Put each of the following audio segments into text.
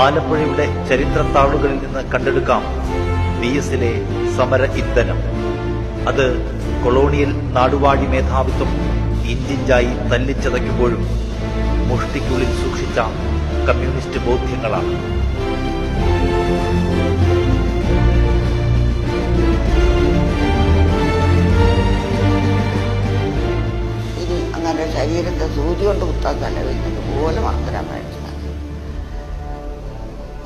ആലപ്പുഴയുടെ ചരിത്രത്താളുകളിൽ നിന്ന് കണ്ടെടുക്കാം വി എസിലെ സമര ഇന്ധനം. അത് കൊളോണിയൽ നാടുവാഴി മേധാവിത്വം ഇഞ്ചിഞ്ചായി തല്ലിച്ചതയ്ക്കുമ്പോഴും മുഷ്ടിക്കുള്ളിൽ സൂക്ഷിച്ച കമ്മ്യൂണിസ്റ്റ് ബോധ്യങ്ങളാണ്. ശരീരത്തെ സൂചി കൊണ്ട് കുത്താൻ തന്നെ വരുന്നത് പോലെ മാത്രം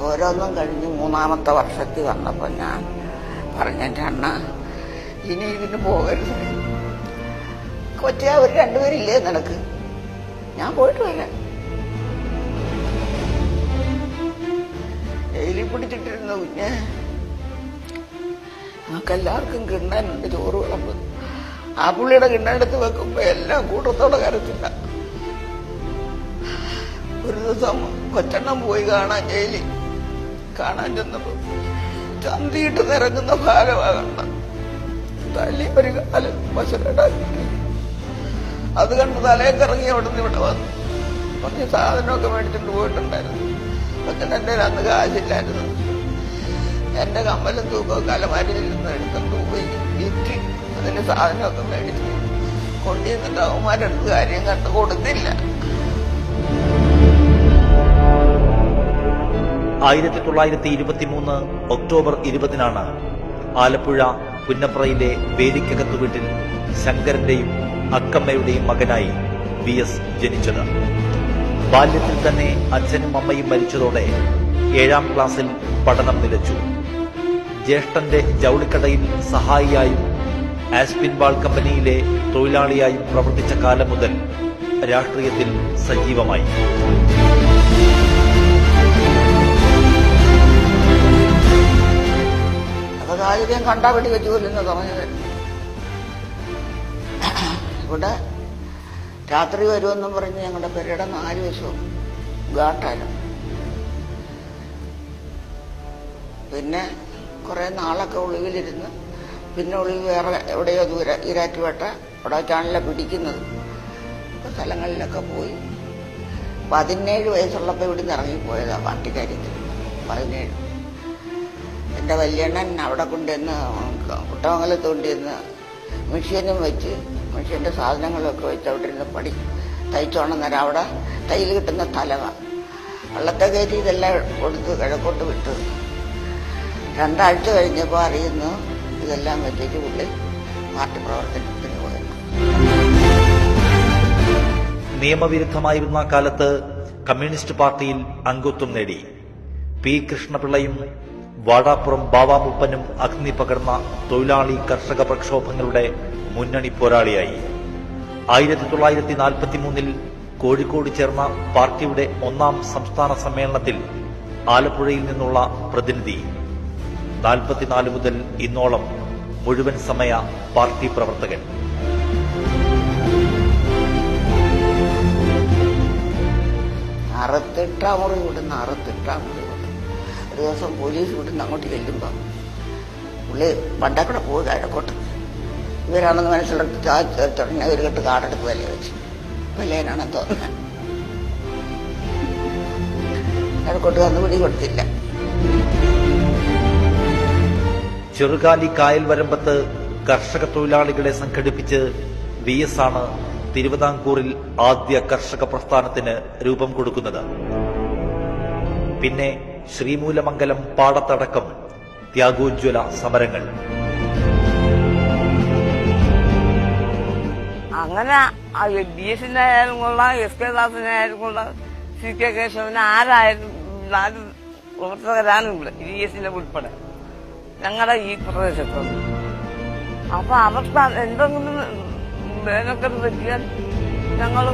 ഓരോന്നും കഴിഞ്ഞ് മൂന്നാമത്തെ വർഷത്തിൽ വന്നപ്പോൾ ഞാൻ പറഞ്ഞെന്റെ അണ്ണ ഇനി ഇതിന് പോകരുത്. കൊച്ചേ അവർ രണ്ടുപേരില്ലേ നിനക്ക്? ഞാൻ പോയിട്ട് വരാം. എലി പിടിച്ചിട്ടിരുന്ന കുഞ്ഞ്. നമുക്കെല്ലാവർക്കും കിണ്ണനുണ്ട് ചോറ് വിളമ്പ് ആ പുള്ളിയുടെ കിണ്ണെടുത്ത് വെക്കുമ്പോ എല്ലാം കൂട്ടത്തോടെ കരച്ചില്ല. ഒരു ദിവസം കൊച്ചെണ്ണം പോയി കാണാൻ ജയിലിൽ കാണാൻ ചെന്നപ്പോ ചന്തിയിട്ട് നിറങ്ങുന്ന ഭാഗമാകണ്ട. തല്ലി ഒരു കാലം പശുരടാക്കി അത് കണ്ട് തലയെ കറങ്ങി അവിടെ നിന്ന് ഇവിടെ വന്നു. കുറച്ച് സാധനമൊക്കെ മേടിച്ചിട്ട് പോയിട്ടുണ്ടായിരുന്നു. കൊച്ചനെന്റെ അന്ന് കാശില്ലായിരുന്നു. എന്റെ കമ്മലും തൂക്കവും അലമാരിയിൽ നിന്ന് എടുത്തിട്ട് പോയി. വിറ്റ് അതിന് സാധനമൊക്കെ മേടിച്ചു കൊണ്ടുവന്നിട്ട് അവന്മാരെടുത്ത് കാര്യം കണ്ടു കൊടുത്തില്ല. ആയിരത്തി തൊള്ളായിരത്തി ഇരുപത്തി മൂന്ന് ഒക്ടോബർ ഇരുപതിനാണ് ആലപ്പുഴ പുന്നപ്രയിലെ വേലിക്കകത്തു വീട്ടിൽ ശങ്കരന്റെയും അക്കമ്മയുടെയും മകനായി വി എസ് ജനിച്ചത്. ബാല്യത്തിൽ തന്നെ അച്ഛനും അമ്മയും മരിച്ചതോടെ ഏഴാം ക്ലാസ്സിൽ പഠനം നിലച്ചു. ജ്യേഷ്ഠന്റെ ജൗളിക്കടയിൽ സഹായിയായും ആസ്പിൻ ബാൾ കമ്പനിയിലെ തൊഴിലാളിയായും പ്രവർത്തിച്ച കാലം മുതൽ രാഷ്ട്രീയത്തിൽ സജീവമായി. അപകാരികം കണ്ടാ വെടി വെച്ച് കൊല്ലുന്ന പറഞ്ഞത് ഇവിടെ രാത്രി വരുമെന്നും പറഞ്ഞ് ഞങ്ങളുടെ പെരയുടെ നാല് വശവും ഗാട്ടാലും പിന്നെ കുറെ നാളൊക്കെ ഒളിവിലിരുന്ന് പിന്നെ ഒളിവ് വേറെ എവിടെയോ ദൂരെ ഈരാറ്റുപേട്ട അവിടെ വെച്ചാണല്ലോ പിടിക്കുന്നത്. സ്ഥലങ്ങളിലൊക്കെ പോയി. പതിനേഴ് വയസ്സുള്ളപ്പോൾ ഇവിടുന്ന് ഇറങ്ങിപ്പോയതാ പാർട്ടിക്കാര്യത്തിൽ. പതിനേഴ്. എന്റെ വല്യണ്ണൻ അവിടെ കൊണ്ടുവന്ന് കുട്ടമംഗലത്ത് കൊണ്ടുവന്ന് മെഷീനും വെച്ച് മെഷീന്റെ സാധനങ്ങളൊക്കെ വെച്ച് അവിടെ ഇരുന്ന് പടി തയ്ച്ചോണം നേരം അവിടെ തയ്യിൽ കിട്ടുന്ന തലവ വെള്ളത്തെ കയറ്റി ഇതെല്ലാം കൊടുത്ത് കിഴക്കോട്ട് വിട്ടു. രണ്ടാഴ്ച കഴിഞ്ഞപ്പോൾ അറിയുന്നു ഇതെല്ലാം വെച്ചിട്ട് പുള്ളി പാർട്ടി പ്രവർത്തനത്തിന് പോയത് നിയമവിരുദ്ധമായിരുന്ന കാലത്ത് കമ്മ്യൂണിസ്റ്റ് പാർട്ടിയിൽ അംഗത്വം നേടി. പി കൃഷ്ണപിള്ളയും വാടാപ്പുറം ബാവാമുപ്പനും അഗ്നി പകർന്ന തൊഴിലാളി കർഷക പ്രക്ഷോഭങ്ങളുടെ മുന്നണി പോരാളിയായി. ആയിരത്തി തൊള്ളായിരത്തി നാൽപ്പത്തി മൂന്നിൽ കോഴിക്കോട് ചേർന്ന പാർട്ടിയുടെ ഒന്നാം സംസ്ഥാന സമ്മേളനത്തിൽ ആലപ്പുഴയിൽ നിന്നുള്ള പ്രതിനിധി. നാൽപ്പത്തിനാല് മുതൽ ഇന്നോളം മുഴുവൻ സമയ പാർട്ടി പ്രവർത്തകൻ. അറുത്തെട്ടാം മുറി വിടുന്ന അറുത്തെട്ടാം മുറി. വിടും ഒരു ദിവസം പോലീസ് വിടുന്ന അങ്ങോട്ട് ചെല്ലുമ്പോൾ പുള്ളി പണ്ടക്കൂടെ പോയി കഴക്കോട്ട് ഇവരാണെന്ന് മനസ്സിലെടുത്ത് തുടങ്ങി ഒരു കെട്ട് കാടെടുത്ത് വില വെച്ച്. വിലയനാണെന്ന് തോന്നുന്നത് കഴക്കോട്ട് വന്ന് പിടി കൊടുത്തില്ല. ചെറുകാലി കായൽ വരമ്പത്ത് കർഷക തൊഴിലാളികളെ സംഘടിപ്പിച്ച് വി എസ് ആണ് തിരുവിതാംകൂറിൽ ആദ്യ കർഷക പ്രസ്ഥാനത്തിന് രൂപം കൊടുക്കുന്നത്. പിന്നെ ശ്രീമൂലമംഗലം പാടത്തടക്കം ത്യാഗോജ്വല സമരങ്ങൾ. അങ്ങനെ ബി എസ് ആയാലും കൊള്ളാം എസ് കെ ദാസിനെ ആയാലും കൊള്ളാം സി കെ കേശവന് ആരായാലും നാല് പ്രവർത്തകരാണ് ഇവിടെ ബി എസിന്റെ ഉൾപ്പെടെ ഞങ്ങളുടെ ഈ പ്രദേശത്ത്. അപ്പൊ അവർക്ക് എന്തെങ്കിലും വേനൊക്കെ പറ്റിയാൽ ഞങ്ങൾ